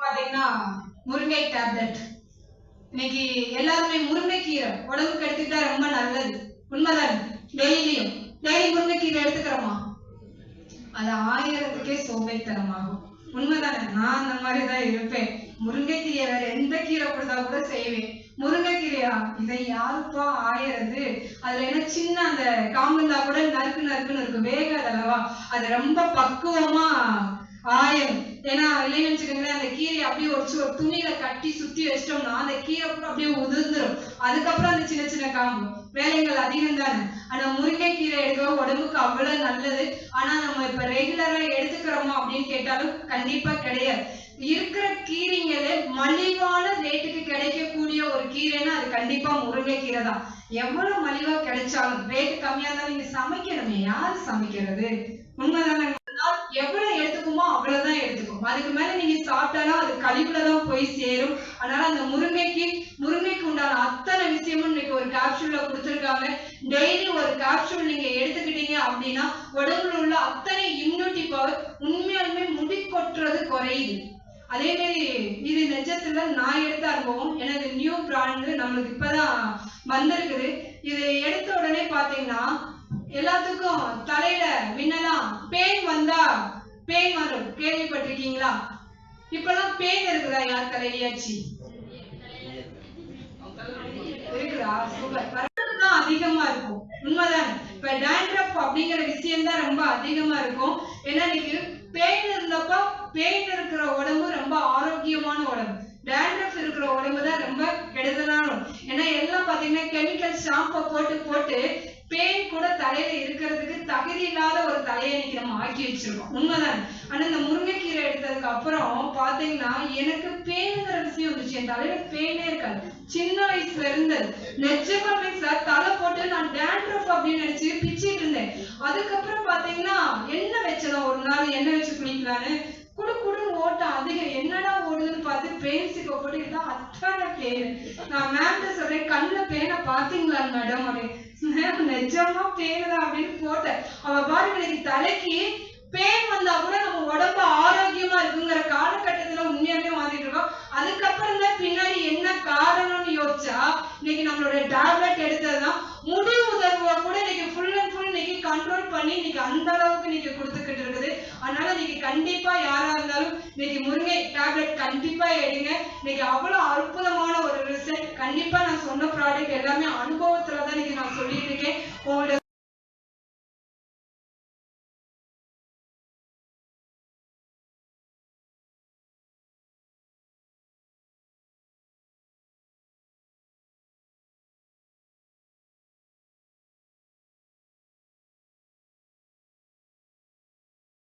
பாத்தீங்கன்னா முருங்கை டேப்லெட் இன்னைக்கு எல்லாருமே முருங்கைக்கீரை உடம்புக்கு எடுத்துக்கிட்டா ரொம்ப நல்லது. உண்மைதான்? டெய்லியும். டெய்லி முருங்கைக்கீரை எடுத்துக்கிறோமா? அது ஆயிரத்துக்கே சோம்பேத்தனமாகும் உண்மைதானே? நான் அந்த மாதிரி தான் இருப்பேன். முருங்கைக்கீரை வேற எந்த கீரை கொடுத்தா கூட செய்வேன். முருங்கைக்கீரையா? இதை யாருப்பா ஆயிரது அதுல என்ன சின்ன அந்த காம்புந்தா கூட நறுக்கு நறுக்குன்னு இருக்கு வேகாதல்லவா அது ரொம்ப பக்குவமா ஆயம் ஏன்னா இல்லைன்னு வச்சுக்கோங்களேன் அந்த கீரையை அப்படியே ஒரு ஒரு துணியில கட்டி சுத்தி வச்சிட்டோம்னா அந்த கீரை கூட அப்படியே உதிர்ந்துரும். அதுக்கப்புறம் அந்த சின்ன சின்ன காம்பு. வேலைகள் அதிகம் தானே? ஆனா முருங்கைக்கீரை எடுக்க உடம்புக்கு அவ்வளவு நல்லது. ஆனா நம்ம இப்ப ரெகுலரா எடுத்துக்கிறோமா அப்படின்னு கேட்டாலும் கண்டிப்பா கிடையாது. இருக்கிற கீரைங்களே மலிவான ரேட்டுக்கு கிடைக்கக்கூடிய ஒரு கீரைன்னா அது கண்டிப்பா முருங்கைக்கீரை தான். எவ்வளவு மலிவா கிடைச்சாலும் ரேட் கம்மியா இருந்தாலும் நீங்க சமைக்கணுமே. யாரு சமைக்கிறது? உண்மைதானே அதுக்கு மேல நீங்க சாப்பிட்டாலும் அது கழிவுலதான் போய் சேரும். அதனால அந்த முருங்கைக்கு முருங்கைக்கு உண்டான அத்தனை விஷயமும் இன்னைக்கு ஒரு கேப்சூல்ல கொடுத்துருக்காங்க. டெய்லி ஒரு கேப்சூல் நீங்க எடுத்துக்கிட்டீங்க அப்படின்னா உடம்புல உள்ள அத்தனை இம்யூனிட்டி பவர் உண்மையாலுமே முடி கொட்டுறது குறையுது. அதே மாதிரி இது நிஜத்துல நான் எடுத்த அனுபவம் எனது நியூ பிராண்ட் நம்மளுக்கு இப்பதான் வந்திருக்குது. இது எடுத்த உடனே பாத்தீங்கன்னா எல்லாத்துக்கும் தலையில முன்னெல்லாம் பேன் வந்தா பேய் வரும். கேள்விப்பட்டிருக்கீங்களா? இப்பெல்லாம் பேய் இருக்குதா யார் தலையாச்சு இருக்குதா? தான் அதிகமா இருக்கும். உண்மைதானே? இப்ப டேண்ட்ரப் அப்படிங்கிற விஷயம் தான் ரொம்ப அதிகமா இருக்கும். ஏன்னா இன்னைக்கு பெயின் இருந்தப்ப பெயின் இருக்கிற உடம்பு ரொம்ப ஆரோக்கியமான உடம்பு. டேண்ட்ரப் இருக்கிற உடம்பு தான் ரொம்ப கெடுதலான ஏன்னா எல்லாம் பாத்தீங்கன்னா கெமிக்கல் ஷாம்பை போட்டு போட்டு பெயின் கூட தலையில இருக்கிறதுக்கு தகுதி இல்லாத ஒரு தலையை நிக்கிறோம் ஆக்கி வச்சிருக்கோம். உண்மைதான்? ஆனா இந்த முருங்கைக்கீரை எடுத்ததுக்கு அப்புறம் பாத்தீங்கன்னா எனக்கு பேனுங்கிற விஷயம் வந்துச்சு. என் தலையில பேனே இருக்காது. சின்ன வயசுல இருந்தது. நிஜமாவே சார் தலை போட்டு நான் டேண்ட்ரஃப் அப்படின்னு நினைச்சு பிச்சுட்டு இருந்தேன். அதுக்கப்புறம் பாத்தீங்கன்னா எண்ணெய் வச்சலாம் ஒரு நாள் எண்ணெய் வச்சு குளிக்கலான்னு குடு குடுன்னு ஓட்டம் அதிகம். ஓடுதுன்னு போட்டு இதான் அத்தான பேன் நான் மேம்கிட்ட சொல்றேன் கண்ணுல பேனை பாத்தீங்களா மேடம் அப்படின்னு நிஜமா பேனு தான் அப்படின்னு போட்டேன். அவ பாருங்க இன்னைக்கு தலைக்கு பேன் வந்தா கூட நம்ம உடம்பு ஆரோக்கியமா இருக்குங்கிற காலகட்டத்துல உண்மையாவே மாறிட்டு இருக்கோம். அதுக்கப்புறம் தான் பின்னாடி என்ன காரணம்னு யோசிச்சா இன்னைக்கு நம்மளோட டேப்லெட் எடுத்ததுதான். முடி உதர்வை கூட இன்னைக்கு ஃபுல் அண்ட் ஃபுல் இன்னைக்கு கண்ட்ரோல் பண்ணி இன்னைக்கு அந்த அளவுக்கு இன்னைக்கு கொடுத்துக்கிட்டு இருக்குது அதனால இன்னைக்கு கண்டிப்பா யாரா இருந்தாலும் இன்னைக்கு முருங்கை டேப்லெட் கண்டிப்பா எடுங்க. இன்னைக்கு அவ்வளவு அற்புதமான ஒரு ரிசல்ட் கண்டிப்பா நான் சொன்ன ப்ராடக்ட் எல்லாமே அனுபவத்துல தான் இன்னைக்கு நான் சொல்லிட்டு இருக்கேன்.